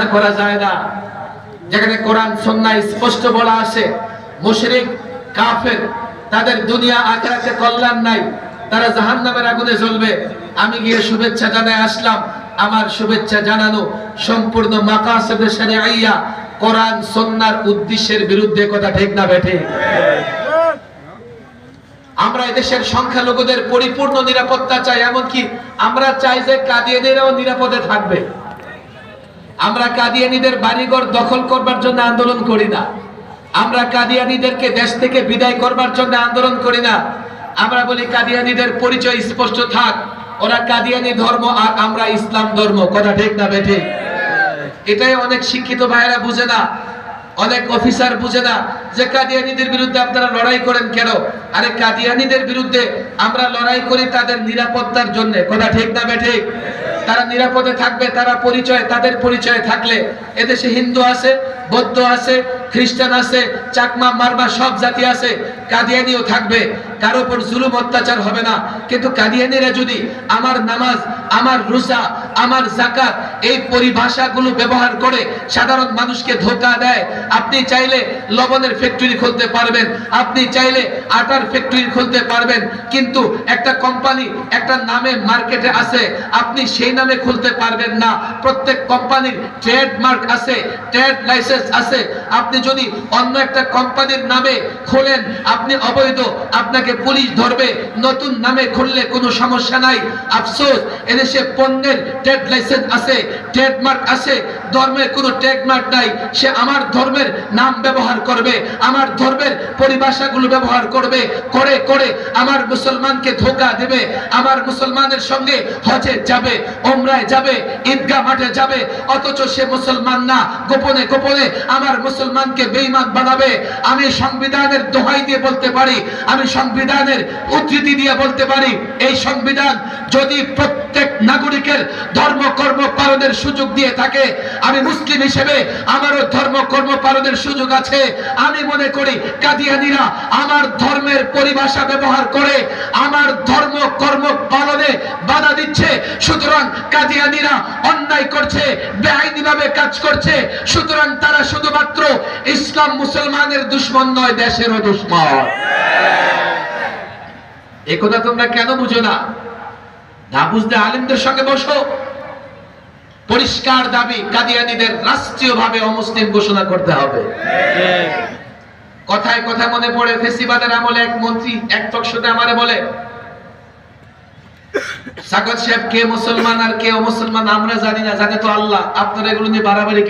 আলোচনা করা যায় না। যেখানে কোরআন সন্ন্যায় স্পষ্ট বলা আছে, মুশরিক, কাফের, তাদের দুনিয়া, আখেরাতে কল্যাণ নাই, তারা জাহান্নামের আগুনে জ্বলবে। আমি গিয়ে শুভেচ্ছা জানাই আসলাম। আমার শুভেচ্ছা জানানো সম্পূর্ণ মাকাসেদে আইয়া কোরআন সন্ন্যার উদ্দেশ্যের বিরুদ্ধে কথা ঠিক না বেঠে। আমরা এদেশের সংখ্যালঘুদের পরিপূর্ণ নিরাপত্তা চাই, এমনকি আমরা চাই যে কাদিয়ানিরাও নিরাপদে থাকবে। আমরা কাদিয়ানিদের বাড়িঘর দখল করবার জন্য আন্দোলন করি না। আমরা কাদিয়ানিদেরকে দেশ থেকে বিদায় করবার জন্য আন্দোলন করি না। আমরা বলি, কাদিয়ানিদের পরিচয় স্পষ্ট থাক। ওরা কাদিয়ানি ধর্ম আর আমরা ইসলাম ধর্ম। কথা ঠিক না বেঠে? এটাই অনেক শিক্ষিত ভাইয়েরা বুঝে না। অনেক অফিসার বুঝে না যে কাদিয়ানিদের বিরুদ্ধে আপনারা লড়াই করেন কেন? আরে কাদিয়ানিদের বিরুদ্ধে আমরা লড়াই করি তাদের নিরাপত্তার জন্য। কথা ঠিক না বেঠিক তারা নিরাপদে থাকবে, তারা পরিচয়, তাদের পরিচয় থাকলে। এদেশে হিন্দু আছে, বৌদ্ধ আছে, খ্রিস্টান আছে, চাকমা, মারমা সব জাতি আছে, কাদিয়ানিও থাকবে। তার উপর জুলুম, অত্যাচার হবে না। কিন্তু কাদিয়ানিরা যদি আমার নামাজ, আমার রোজা, আমার জাকাত এই পরিভাষাগুলো ব্যবহার করে সাধারণ মানুষকে ধোকা দেয়। আপনি চাইলে লবণের ফ্যাক্টরি খুলতে পারবেন, আপনি চাইলে আটার ফ্যাক্টরি খুলতে পারবেন, কিন্তু একটা কোম্পানি একটা নামে মার্কেটে আছে, আপনি সেই নামে খুলতে পারবেন না। প্রত্যেক কোম্পানির ট্রেডমার্ক আছে ট্রেড লাইসেন্স আছে। আপনি যদি অন্য একটা কোম্পানির নামে খোলেন, আপনি অবৈধ, আপনাকে পুলিশ ধরবে, নতুন নামে খুললে কোনো সমস্যা নাই। আফসোস, এদেশে পণ্যের ট্রেড লাইসেন্স আছে ট্রেডমার্ক আছে, ধর্মের কোনো ট্রেডমার্ক নাই। সে আমার ধর্মের নাম ব্যবহার করবে, আমার ধর্মের পরিভাষাগুলো ব্যবহার করবে, করে করে আমার মুসলমানকে ধোকা দেবে, আমার মুসলমানের সঙ্গে হজে যাবে ওমরায় যাবে, ঈদগাহ মাঠে যাবে, অথচ সে মুসলমান না। গোপনে গোপনে আমার মুসলমানকে বেঈমান বানাবে। আমি সংবিধানের দোহাই দিয়ে বলতে পারি, আমি সংবিধানের উদ্ধৃতি দিয়ে বলতে পারি, এই সংবিধান যদি প্রত্যেক নাগরিকের ধর্ম, কর্ম পালনের সুযোগ দিয়ে থাকে। আমি মুসলিম হিসেবে আমারও ধর্ম, কর্ম পালনের সুযোগ আছে। আমি মনে করি, কাদিয়ানিরা আমার ধর্মের পরিভাষা ব্যবহার করে, আমার ধর্ম, কর্ম পালনে বাধা দিচ্ছে। সুতরাং কাদিয়ানিরা অন্যায় করছে, বেআইনিভাবে কাজ করছে। সুতরাং তারা শুধুমাত্র ইসলাম মুসলমানের দুশ্মন নয়, দেশেরও দুশ্মন। একথা তোমরা কেন বুঝো না? না বুঝতে আলিমদের সঙ্গে বসো। পরিষ্কার দাবি কাদিয়ানিদের রাষ্ট্রীয়ভাবে অমুসলিম ঘোষণা করতে হবে। কথায় কথা মনে পড়ে ফেসিবাদের আমলে এক মন্ত্রী এক টকশোতে আমারে বলে সাগর সাহেব, কে মুসলমান আর কে অমুসলমান আমরা জানি না, জানে তো আল্লাহ, আপনারা এগুলো নিয়ে বাড়াবাড়ি